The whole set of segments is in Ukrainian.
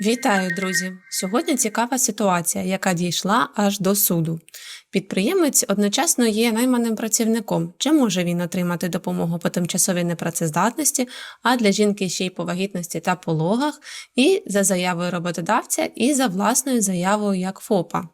Вітаю, друзі! Сьогодні цікава ситуація, яка дійшла аж до суду. Підприємець одночасно є найманим працівником. Чи може він отримати допомогу по тимчасовій непрацездатності, а для жінки ще й по вагітності та пологах, і за заявою роботодавця, і за власною заявою як ФОПа.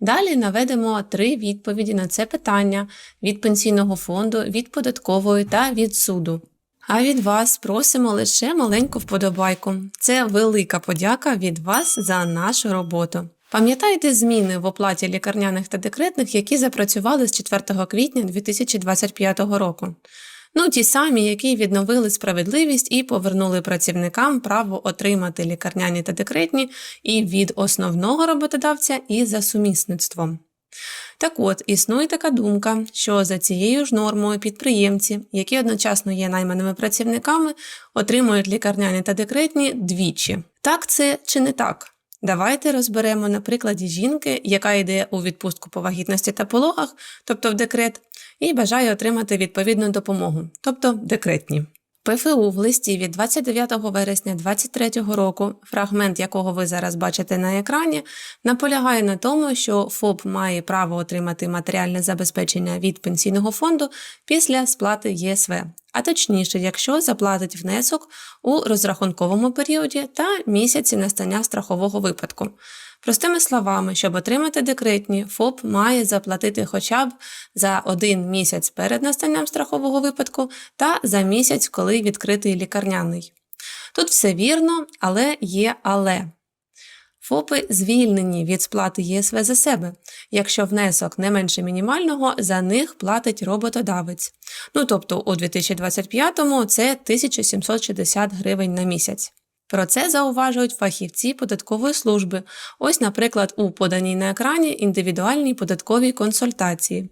Далі наведемо три відповіді на це питання від пенсійного фонду, від податкової та від суду. А від вас просимо лише маленьку вподобайку. Це велика подяка від вас за нашу роботу. Пам'ятаєте зміни в оплаті лікарняних та декретних, які запрацювали з 4 квітня 2025 року? Ну, ті самі, які відновили справедливість і повернули працівникам право отримати лікарняні та декретні і від основного роботодавця, і за сумісництвом. Так от, існує така думка, що за цією ж нормою підприємці, які одночасно є найманими працівниками, отримують лікарняні та декретні двічі. Так це чи не так? Давайте розберемо на прикладі жінки, яка йде у відпустку по вагітності та пологах, тобто в декрет, і бажає отримати відповідну допомогу, тобто декретні. ПФУ в листі від 29 вересня 2023 року, фрагмент якого ви зараз бачите на екрані, наполягає на тому, що ФОП має право отримати матеріальне забезпечення від пенсійного фонду після сплати ЄСВ, а точніше, якщо заплатить внесок у розрахунковому періоді та місяці настання страхового випадку. Простими словами, щоб отримати декретні, ФОП має заплатити хоча б за один місяць перед настанням страхового випадку та за місяць, коли відкритий лікарняний. Тут все вірно, але є але. ФОПи звільнені від сплати ЄСВ за себе. Якщо внесок не менше мінімального, за них платить роботодавець. Ну тобто у 2025-му це 1760 гривень на місяць. Про це зауважують фахівці податкової служби. Ось, наприклад, у поданій на екрані індивідуальній податковій консультації.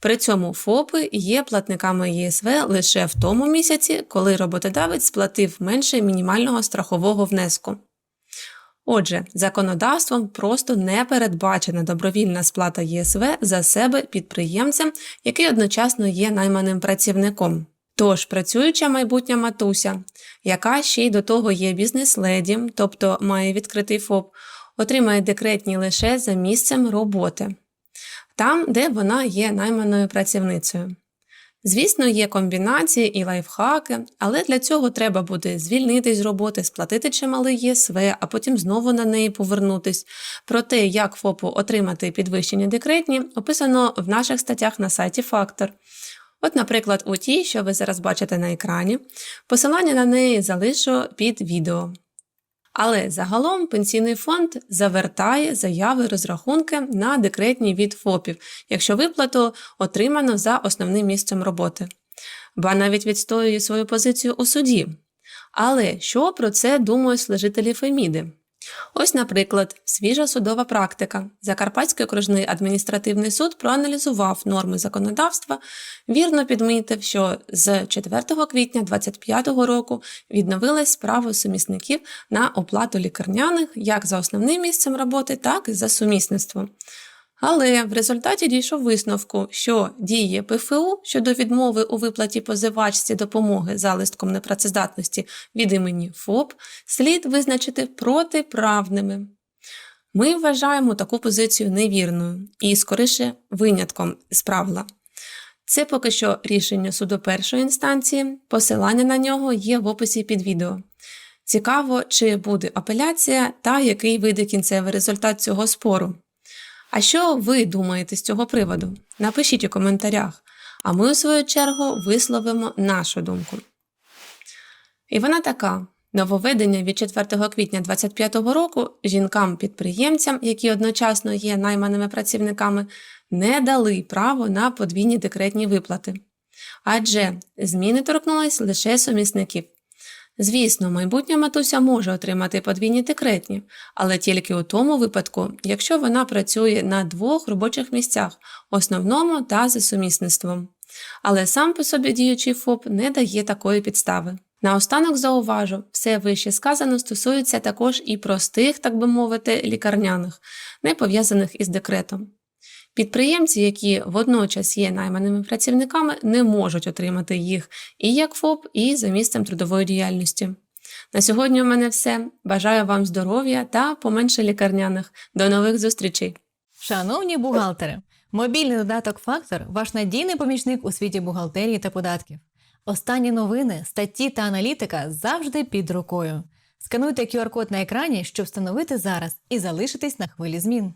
При цьому ФОПи є платниками ЄСВ лише в тому місяці, коли роботодавець сплатив менше мінімального страхового внеску. Отже, законодавством просто не передбачена добровільна сплата ЄСВ за себе підприємцем, який одночасно є найманим працівником. Тож працююча майбутня матуся, яка ще й до того є бізнес-леді, тобто має відкритий ФОП, отримає декретні лише за місцем роботи, там, де вона є найманою працівницею. Звісно, є комбінації і лайфхаки, але для цього треба буде звільнитись з роботи, сплатити чималий ЄСВ, а потім знову на неї повернутись. Про те, як ФОПу отримати підвищення декретні, описано в наших статтях на сайті Фактор. От, наприклад, у тій, що ви зараз бачите на екрані, посилання на неї залишу під відео. Але загалом пенсійний фонд завертає заяви розрахунки на декретні від ФОПів, якщо виплату отримано за основним місцем роботи, ба навіть відстоює свою позицію у суді. Але що про це думають служителі Феміди? Ось, наприклад, свіжа судова практика. Закарпатський окружний адміністративний суд проаналізував норми законодавства, вірно підмітив, що з 4 квітня 2025 року відновилась справа сумісників на оплату лікарняних як за основним місцем роботи, так і за сумісництвом. Але в результаті дійшов висновку, що дії ПФУ щодо відмови у виплаті позивачці допомоги за листком непрацездатності від імені ФОП слід визначити протиправними. Ми вважаємо таку позицію невірною і, скоріше, винятком з правила. Це поки що рішення суду першої інстанції, посилання на нього є в описі під відео. Цікаво, чи буде апеляція та який вийде кінцевий результат цього спору. А що ви думаєте з цього приводу? Напишіть у коментарях, а ми, у свою чергу, висловимо нашу думку. І вона така: нововведення від 4 квітня 2025 року жінкам-підприємцям, які одночасно є найманими працівниками, не дали право на подвійні декретні виплати. Адже зміни торкнулись лише сумісників. Звісно, майбутня матуся може отримати подвійні декретні, але тільки у тому випадку, якщо вона працює на двох робочих місцях, основному та за сумісництвом. Але сам по собі діючий ФОП не дає такої підстави. Наостанок зауважу, все вище сказано стосується також і простих, так би мовити, лікарняних, не пов'язаних із декретом. Підприємці, які водночас є найманими працівниками, не можуть отримати їх і як ФОП, і за місцем трудової діяльності. На сьогодні у мене все. Бажаю вам здоров'я та поменше лікарняних. До нових зустрічей! Шановні бухгалтери, мобільний додаток Фактор ваш надійний помічник у світі бухгалтерії та податків. Останні новини, статті та аналітика завжди під рукою. Скануйте QR-код на екрані, щоб встановити зараз і залишитись на хвилі змін.